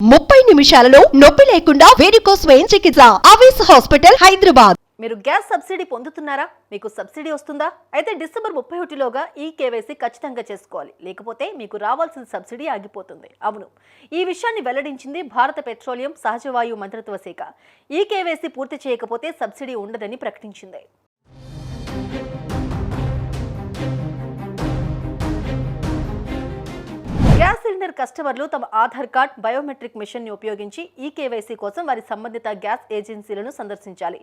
ముప్పై నిమిషాలలో నొప్పి లేకుండా వేడికోస్ స్వయం చికిత్స ఆవేశ హాస్పిటల్ హైదరాబాద్. మీరు గ్యాస్ సబ్సిడీ పొందుతున్నారా? మీకు సబ్సిడీ వస్తుందా? అయితే డిసెంబర్ ముప్పై ఒకటిలోగా ఈ కేవైసీ ఖచ్చితంగా చేసుకోవాలి. లేకపోతే మీకు రావాల్సిన సబ్సిడీ ఆగిపోతుంది. అవును. ఈ విషయాన్ని వెల్లడించింది భారత పెట్రోలియం సహజవాయు మంత్రిత్వ శాఖ. ఈ కేవైసీ పూర్తి చేయకపోతే సబ్సిడీ ఉండదని ప్రకటించింది. సిలిండర్ కస్టమర్లు తమ ఆధార్ కార్డ్ బయోమెట్రిక్ మిషన్ని ఉపయోగించి ఈ కేవైసీ కోసం వారి సంబంధిత గ్యాస్ ఏజెన్సీలను సందర్శించాలి.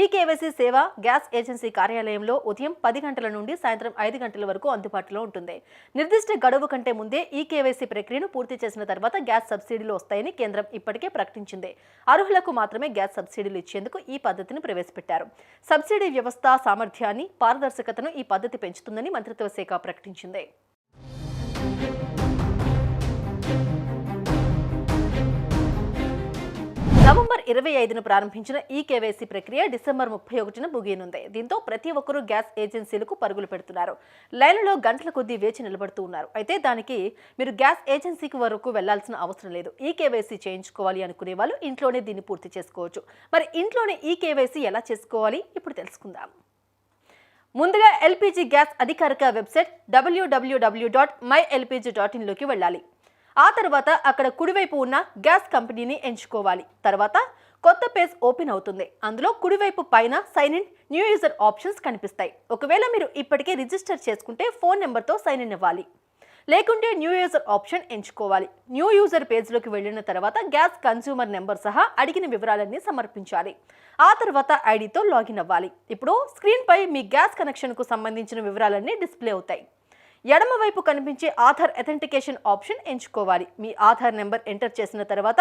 ఈ కేవైసీ సేవ గ్యాస్ ఏజెన్సీ కార్యాలయంలో ఉదయం పది గంటల నుండి సాయంత్రం ఐదు గంటల వరకు అందుబాటులో ఉంటుంది. నిర్దిష్ట గడువు కంటే ముందే ఈ కేవైసీ ప్రక్రియను పూర్తి చేసిన తర్వాత గ్యాస్ సబ్సిడీలు వస్తాయని కేంద్రం ఇప్పటికే ప్రకటించింది. అర్హులకు మాత్రమే గ్యాస్ సబ్సిడీలు ఇచ్చేందుకు ఈ పద్ధతిని ప్రవేశపెట్టారు. సబ్సిడీ వ్యవస్థ సామర్థ్యాన్ని పారదర్శకతను ఈ పద్ధతి పెంచుతుందని మంత్రిత్వ శాఖ ప్రకటించింది. నవంబర్ ఇరవై ఐదున ప్రారంభించిన ఈ కేవైసీ ప్రక్రియ డిసెంబర్ ముప్పై ఒకటిన ముగియనుంది. దీంతో ప్రతి ఒక్కరూ గ్యాస్ ఏజెన్సీలకు పరుగులు పెడుతున్నారు. లైన్లలో గంటల కొద్దీ వేచి నిలబడుతూ ఉన్నారు. అయితే దానికి మీరు గ్యాస్ ఏజెన్సీకి వరకు వెళ్ళాల్సిన అవసరం లేదు. ఈ కేవైసీ చేయించుకోవాలి అనుకునే వాళ్ళు ఇంట్లోనే దీన్ని పూర్తి చేసుకోవచ్చు. మరి ఇంట్లోనే ఈ కేవైసీ ఎలా చేసుకోవాలి? ఇప్పుడు తెలుసుకుందాం. ముందుగా ఎల్పిజి గ్యాస్ అధికారిక website WWW dot my LPG dot ఇన్లోకి వెళ్ళాలి. ఆ తర్వాత అక్కడ కుడివైపు ఉన్న గ్యాస్ కంపెనీని ఎంచుకోవాలి. తర్వాత కొత్త పేజ్ ఓపెన్ అవుతుంది. అందులో కుడివైపు పైన sign in new user options కనిపిస్తాయి. ఒకవేళ మీరు ఇప్పటికే రిజిస్టర్ చేసుకుంటే ఫోన్ నెంబర్తో సైన్ ఇన్ ఇవ్వాలి. లేకుంటే న్యూ యూజర్ ఆప్షన్ ఎంచుకోవాలి. న్యూ యూజర్ పేజ్లోకి వెళ్ళిన తర్వాత గ్యాస్ కన్స్యూమర్ నెంబర్ సహా అడిగిన వివరాలన్నీ సమర్పించాలి. ఆ తర్వాత ఐడితో లాగిన్ అవ్వాలి. ఇప్పుడు స్క్రీన్పై మీ గ్యాస్ కనెక్షన్కు సంబంధించిన వివరాలన్నీ డిస్ప్లే అవుతాయి. ఎడమవైపు కనిపించే ఆధార్ అథెంటికేషన్ ఆప్షన్ ఎంచుకోవాలి. మీ ఆధార్ నెంబర్ ఎంటర్ చేసిన తర్వాత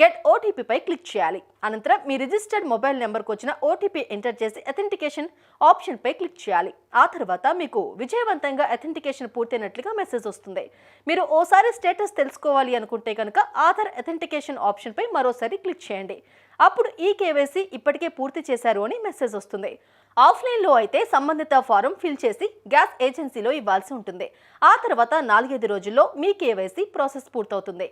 గెట్ ఓటీపీపై క్లిక్ చేయాలి. అనంతరం మీ రిజిస్టర్డ్ మొబైల్ నెంబర్కి వచ్చిన ఓటీపీ ఎంటర్ చేసి అథెంటికేషన్ ఆప్షన్పై క్లిక్ చేయాలి. ఆ తర్వాత మీకు విజయవంతంగా అథెంటికేషన్ పూర్తయినట్లుగా మెసేజ్ వస్తుంది. మీరు ఓసారి స్టేటస్ తెలుసుకోవాలి అనుకుంటే కనుక ఆధార్ అథెంటికేషన్ ఆప్షన్పై మరోసారి క్లిక్ చేయండి. అప్పుడు ఈ కేవైసీ ఇప్పటికే పూర్తి చేశారు అని మెసేజ్ వస్తుంది. ఆఫ్లైన్లో అయితే సంబంధిత ఫారం ఫిల్ చేసి గ్యాస్ ఏజెన్సీలో ఇవ్వాల్సి ఉంటుంది. ఆ తర్వాత నాలుగైదు రోజుల్లో మీ కేవైసీ ప్రాసెస్ పూర్తవుతుంది.